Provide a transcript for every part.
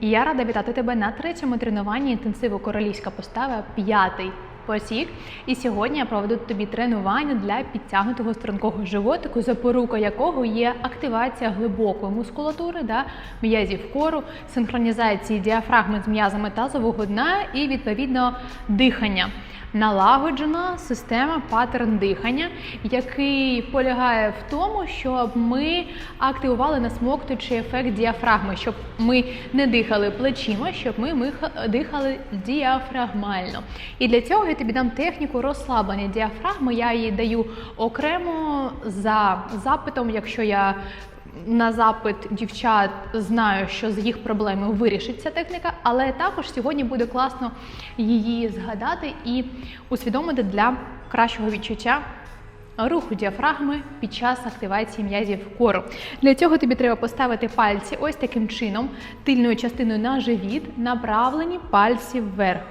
І я рада вітати тебе на третьому тренуванні інтенсиву королівська постава, п'ятий потік. І сьогодні я проведу тобі тренування для підтягнутого стрункого животику, запорука якого є активація глибокої мускулатури, да, м'язів кору, синхронізації діафрагми з м'язами тазового дна і відповідно дихання. Налагоджена система паттерн дихання, який полягає в тому, щоб ми активували насмоктуючий ефект діафрагми, щоб ми не дихали плечима, щоб ми дихали діафрагмально. І для цього тобі дам техніку розслаблення діафрагми. Я її даю окремо за запитом, якщо я на запит дівчат знаю, що з їх проблеми вирішить ця техніка, але також сьогодні буде класно її згадати і усвідомити для кращого відчуття руху діафрагми під час активації м'язів кору. Для цього тобі треба поставити пальці ось таким чином, тильною частиною на живіт, направлені пальці вверх.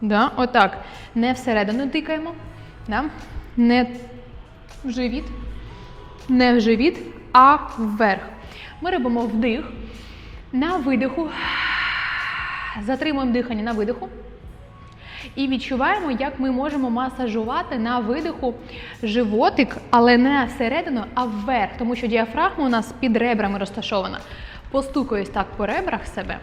Да? Отак. Не всередину тикаємо, да? не в живіт, не в живіт, а вверх. Ми робимо вдих. На видиху. Затримуємо дихання на видиху. І відчуваємо, як ми можемо масажувати на видиху животик, але не всередину, а вверх, тому що діафрагма у нас під ребрами розташована. Постукаюсь так по ребрах себе,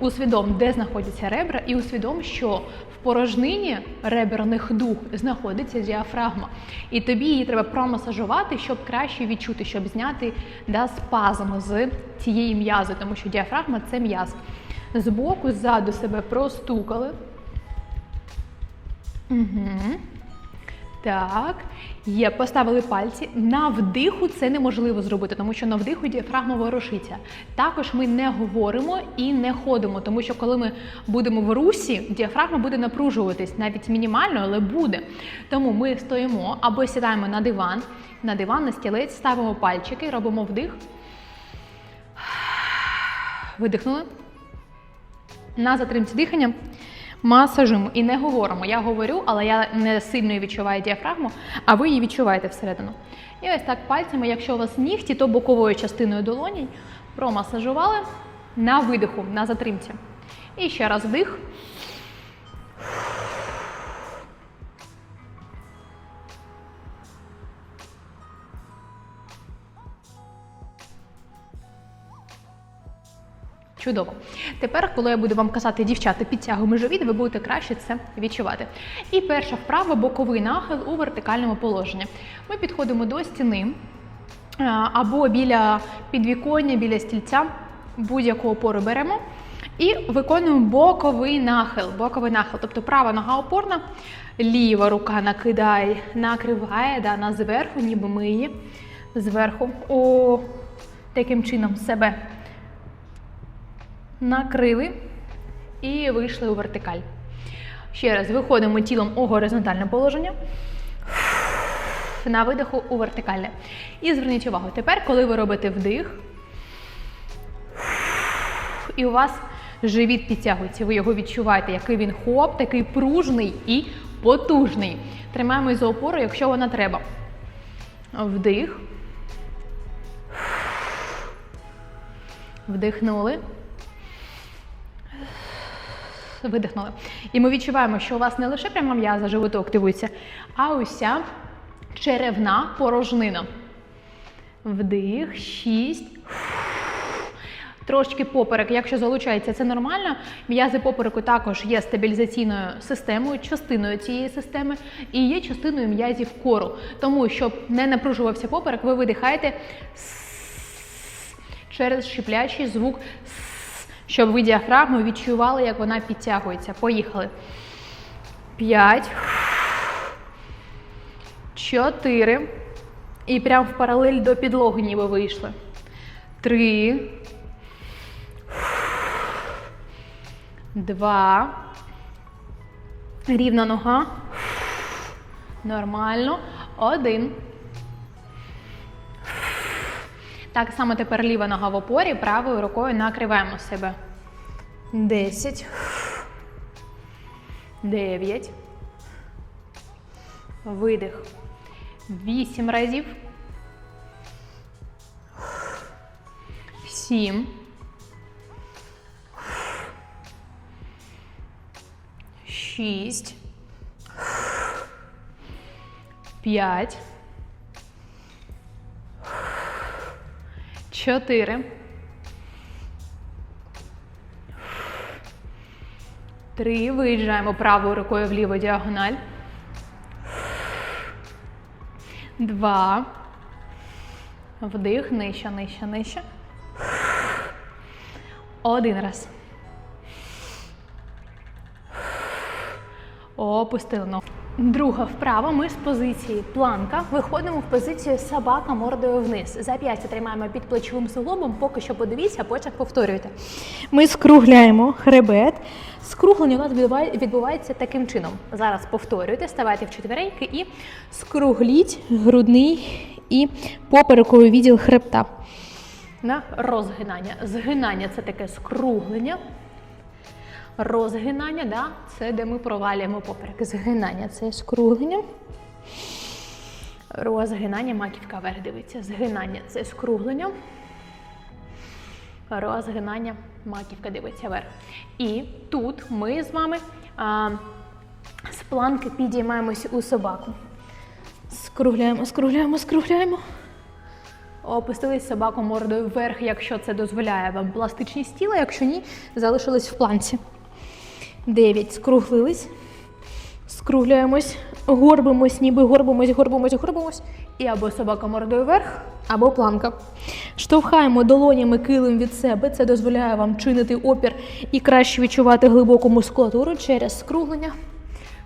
усвідом, де знаходяться ребра, і усвідом, що в порожнині реберних дух знаходиться діафрагма. І тобі її треба промасажувати, щоб краще відчути, щоб зняти да, спазм з цієї м'язи, тому що діафрагма це м'яз. Збоку, ззаду себе простукали. Угу. Так, є, поставили пальці. На вдиху це неможливо зробити, тому що на вдиху діафрагма ворушиться. Також ми не говоримо і не ходимо, тому що коли ми будемо в русі, діафрагма буде напружуватись навіть мінімально, але буде. Тому ми стоїмо або сідаємо на диван, на диван, на стілець, ставимо пальчики, робимо вдих. Видихнули. На затримці дихання масажуємо і не говоримо. Я говорю, але я не сильно відчуваю діафрагму, а ви її відчуваєте всередину. І ось так пальцями, якщо у вас нігті, то боковою частиною долоні промасажували на видиху, на затримці. І ще раз вдих. Чудово. Тепер, коли я буду вам казати, дівчата, підтягуємо живіт, ви будете краще це відчувати. І перша вправа боковий нахил у вертикальному положенні. Ми підходимо до стіни або біля підвіконня, біля стільця, будь-яку опору беремо. І виконуємо боковий нахил. Боковий нахил. Тобто права нога опорна, ліва рука накидає, накриває да, на зверху, ніби ми її зверху. О, таким чином себе накрили і вийшли у вертикаль. Ще раз виходимо тілом у горизонтальне положення. На видиху у вертикальне. І зверніть увагу, тепер, коли ви робите вдих, і у вас живіт підтягується, ви його відчуваєте, який він хоп, такий пружний і потужний. Тримаємось за опору, якщо вона треба. Вдих. Вдихнули. Видихнули. І ми відчуваємо, що у вас не лише пряма м'яза животу активується, а уся черевна порожнина. Вдих, шість. Трошки поперек, якщо залучається, це нормально. М'язи попереку також є стабілізаційною системою, частиною цієї системи і є частиною м'язів кору. Тому, щоб не напружувався поперек, ви видихаєте через шиплячий звук, щоб ви діафрагму відчували, як вона підтягується. Поїхали. П'ять. Чотири. І прямо в паралель до підлоги ніби вийшли. Три. Два. Рівна нога. Нормально. Один. Так само тепер ліва нога в опорі, правою рукою накриваємо себе. Десять. Дев'ять. Видих. Вісім разів. Сім. Шість. П'ять. Чотири. Три. Виїжджаємо правою рукою вліво діагональ. Два. Вдих, нижче, нижче, нижче. Один раз. Опустили ногу. Друга вправа. Ми з позиції планка виходимо в позицію собака мордою вниз. Зап'ястя тримаємо під плечовим суглобом. Поки що подивіться, а потім повторюйте. Ми скругляємо хребет. Скруглення у нас відбувається таким чином. Зараз повторюйте, ставайте в четвереньки і скругліть грудний і поперековий відділ хребта. На розгинання. Згинання це таке скруглення. Розгинання, да, це де ми провалюємо поперек. Згинання це скруглення. Розгинання, маківка вверх дивиться. Згинання це скруглення. Розгинання, маківка дивиться вверх. І тут ми з вами а, з планки підіймаємось у собаку. Скругляємо, скругляємо, скругляємо. Опустились собаку мордою вверх, якщо це дозволяє вам пластичність тіла, якщо ні, залишились в планці. Дев'ять. Скруглились. Скругляємось, горбимось, ніби горбимось, горбимось, горбимось. І або собака мордою вверх, або планка. Штовхаємо долонями килим від себе. Це дозволяє вам чинити опір і краще відчувати глибоку мускулатуру через скруглення.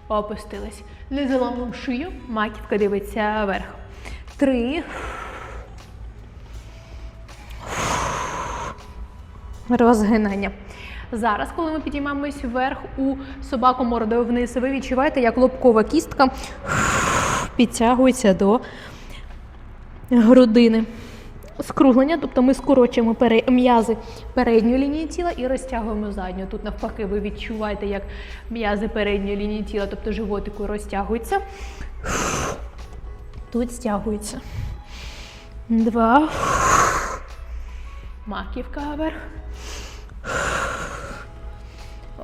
Опустились. Не заламуємо шию, маківка дивиться вверх. Три. Розгинання. Зараз, коли ми підіймаємось вверх у собаку мордою вниз, ви відчуваєте, як лобкова кістка підтягується до грудини. Скруглення, тобто ми скорочуємо м'язи передньої лінії тіла і розтягуємо задню. Тут навпаки, ви відчуваєте, як м'язи передньої лінії тіла, тобто животику розтягуються. Тут стягується. Два. Маківка вверх.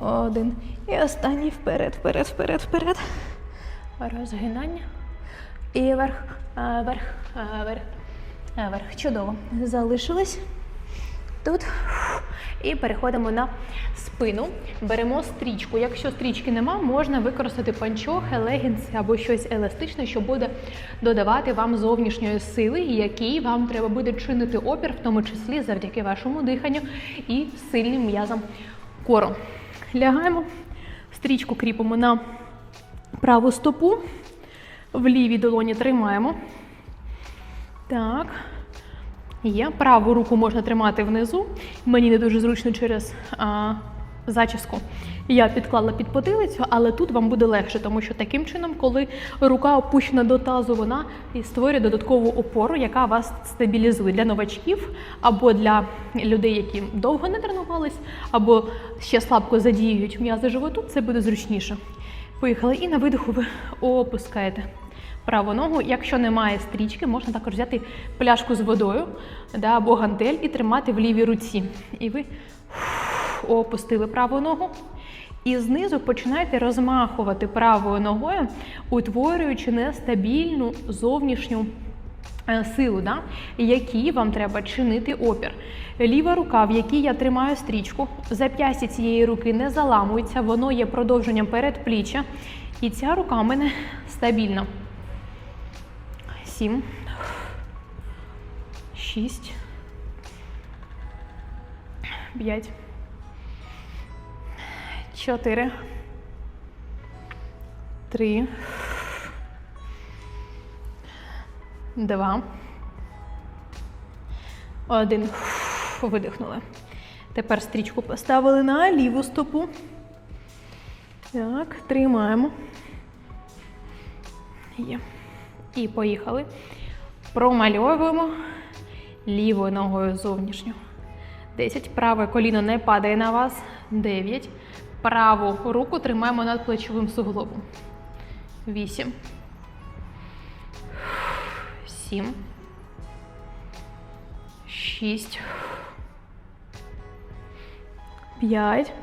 Один. І останній вперед, вперед, вперед, вперед. Розгинання. І вверх, вверх, а, вверх, вверх. Чудово. Залишились тут. І переходимо на спину. Беремо стрічку. Якщо стрічки нема, можна використати панчохи, легінси або щось еластичне, що буде додавати вам зовнішньої сили, якій вам треба буде чинити опір, в тому числі завдяки вашому диханню і сильним м'язам кору. Лягаємо, стрічку кріпимо на праву стопу, в лівій долоні тримаємо. Так. Є. Праву руку можна тримати внизу. Мені не дуже зручно через а, зачіску. Я підклала під потилицю, але тут вам буде легше, тому що таким чином, коли рука опущена до тазу, вона і створює додаткову опору, яка вас стабілізує для новачків або для людей, які довго не тренувались, або ще слабко задіюють м'язи животу. Це буде зручніше. Поїхали. І на видиху ви опускаєте праву ногу. Якщо немає стрічки, можна також взяти пляшку з водою да, або гантель і тримати в лівій руці. І ви опустили праву ногу. І знизу починаєте розмахувати правою ногою, утворюючи нестабільну зовнішню е, силу, да, якій вам треба чинити опір. Ліва рука, в якій я тримаю стрічку, зап'ястя цієї руки не заламується, воно є продовженням передпліччя. І ця рука у мене стабільна. Сім. Шість. П'ять. Чотири. Три. Два. Один. Видихнули. Тепер стрічку поставили на ліву стопу. Так, тримаємо. Є. І поїхали. Промальовуємо лівою ногою зовнішню. 10. Праве коліно не падає на вас. 9. Праву руку тримаємо над плечовим суглобом. 8. 7. 6. 5.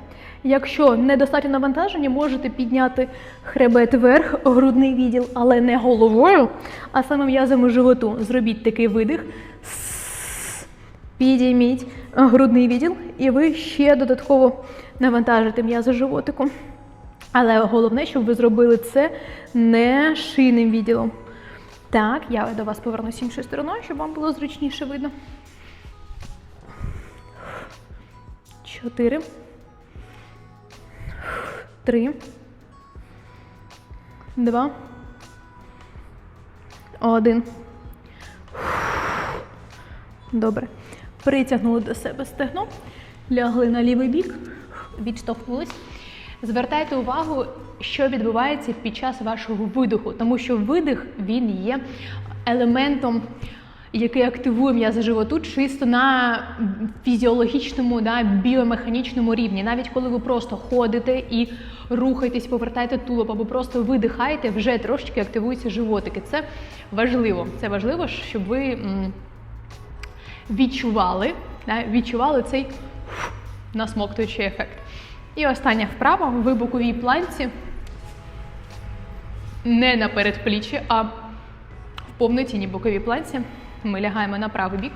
Якщо недостатньо навантаження, можете підняти хребет вверх, грудний відділ, але не головою, а саме м'язами животу. Зробіть такий видих. Підійміть грудний відділ, і ви ще додатково навантажите м'язи животику. Але головне, щоб ви зробили це не шийним відділом. Так, я до вас повернусь іншою стороною, щоб вам було зручніше видно. Чотири. Три. Два. Один. Добре. Притягнули до себе стегно, лягли на лівий бік, відштовхнулись. Звертайте увагу, що відбувається під час вашого видиху, тому що видих він є елементом, який активує м'язи животу чисто на фізіологічному, да, біомеханічному рівні. Навіть коли ви просто ходите і рухаєтесь, повертаєте тулуб або просто видихаєте, вже трошечки активуються животики. Це важливо. Це важливо, щоб ви відчували, да, відчували цей насмоктуючий ефект. І остання вправа в боковій планці. Не на передпліччі, а в повноцінній боковій планці. Ми лягаємо на правий бік.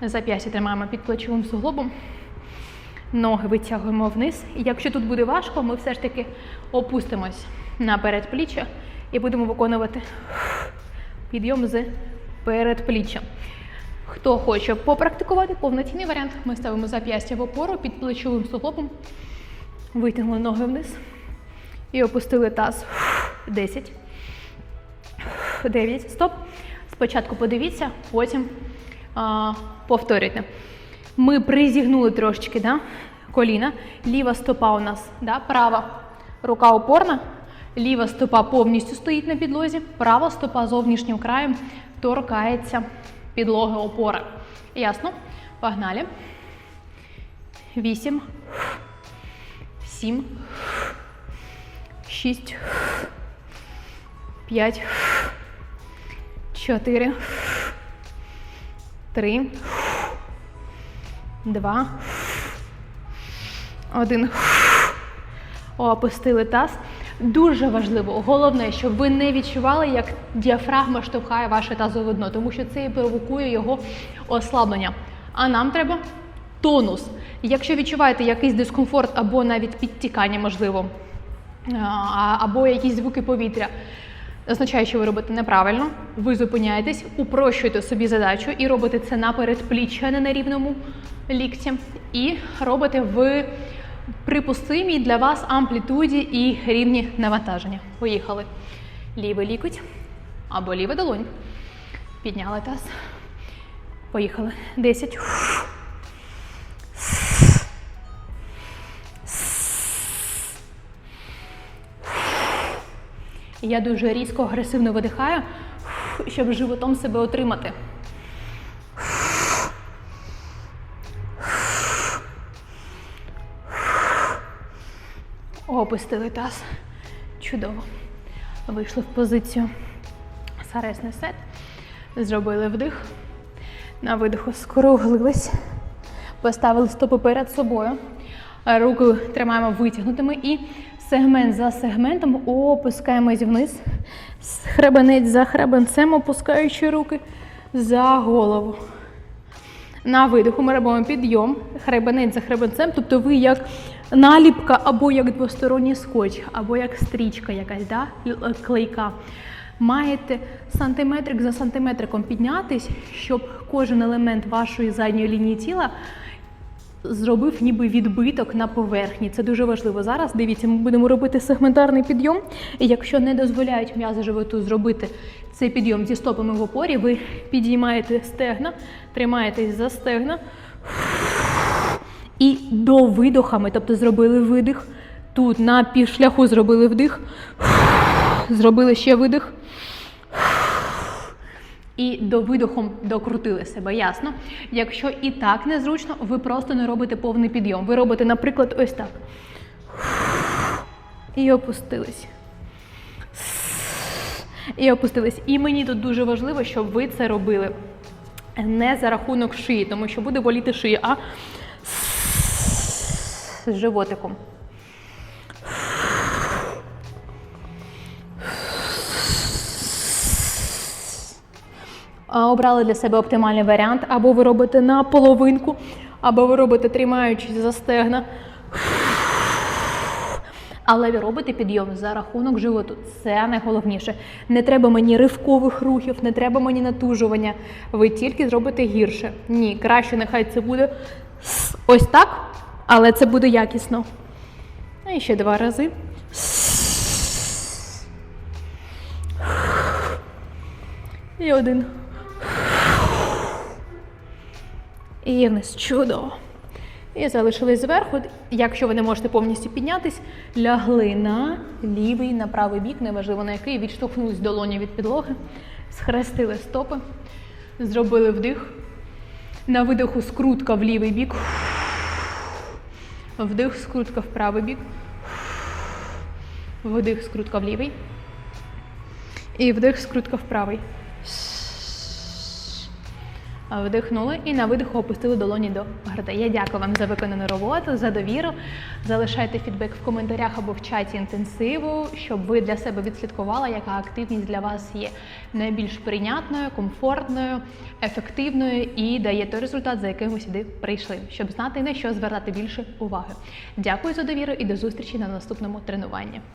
Зап'ястя тримаємо під плечовим суглобом. Ноги витягуємо вниз. І якщо тут буде важко, ми все ж таки опустимось на передпліччя і будемо виконувати підйом з передпліччя. Хто хоче попрактикувати повноцінний варіант, ми ставимо зап'ястя в опору під плечовим суглобом, витягнули ноги вниз і опустили таз. 10, 9, стоп. Спочатку подивіться, потім а, повторюйте. Ми призігнули трошечки да, коліна. Ліва стопа у нас, да, права рука опорна, ліва стопа повністю стоїть на підлозі, права стопа зовнішнім краєм торкається підлоги опори. Ясно? Погнали. Вісім. Сім. Шість. П'ять. Чотири. Три. Два. Один. Опустили таз. Дуже важливо, головне, щоб ви не відчували, як діафрагма штовхає ваше тазове дно, тому що це і провокує його ослаблення. А нам треба тонус. Якщо відчуваєте якийсь дискомфорт або навіть підтікання, можливо, або якісь звуки повітря, означає, що ви робите неправильно, ви зупиняєтесь, упрощуєте собі задачу і робите це на передпліччя, не на рівному лікті, і робите в припустимій для вас амплітуді і рівні навантаження. Поїхали. Лівий лікоть або ліва долонь. Підняли таз. Поїхали. 10. Я дуже різко агресивно видихаю, щоб животом себе отримати. Опустили таз. Чудово. Вийшли в позицію саресний сет. Зробили вдих. На видиху скруглились. Поставили стопи перед собою. Руки тримаємо витягнутими і сегмент за сегментом опускаємось вниз. Хребенець за хребенцем, опускаючи руки за голову. На видиху ми робимо підйом, хребенець за хребенцем, тобто ви як наліпка, або як двосторонній скотч, або як стрічка якась, да? е, клейка. Маєте сантиметрик за сантиметриком піднятись, щоб кожен елемент вашої задньої лінії тіла зробив ніби відбиток на поверхні. Це дуже важливо. Зараз дивіться, ми будемо робити сегментарний підйом. І якщо не дозволяють м'язи животу зробити цей підйом зі стопами в опорі, ви підіймаєте стегна, тримаєтесь за стегна і до видохами, тобто зробили видих. Тут на півшляху зробили вдих, зробили ще видих. І до видохом докрутили себе, ясно? Якщо і так незручно, ви просто не робите повний підйом. Ви робите, наприклад, ось так. І опустились. І опустились. І мені тут дуже важливо, щоб ви це робили не за рахунок шиї, тому що буде боліти шия, а з животиком. Обрали для себе оптимальний варіант, або ви робите на половинку, або ви робите тримаючись за стегна. Але ви робите підйом за рахунок животу. Це найголовніше. Не треба мені ривкових рухів, не треба мені натужування. Ви тільки зробите гірше. Ні, краще нехай це буде ось так, але це буде якісно. І ще два рази. І один. І вниз чудово. І залишились зверху. Якщо ви не можете повністю піднятись, лягли на лівий, на правий бік, неважливо на який, відштовхнулись долоні від підлоги, схрестили стопи, зробили вдих. На видиху скрутка в лівий бік. Вдих, скрутка в правий бік. Вдих, скрутка в лівий. І вдих, скрутка в правий. Вдихнули і на видиху опустили долоні до грудей. Я дякую вам за виконану роботу, за довіру. Залишайте фідбек в коментарях або в чаті інтенсиву, щоб ви для себе відслідкували, яка активність для вас є найбільш прийнятною, комфортною, ефективною і дає той результат, за яким ви сюди прийшли, щоб знати на що звертати більше уваги. Дякую за довіру і до зустрічі на наступному тренуванні.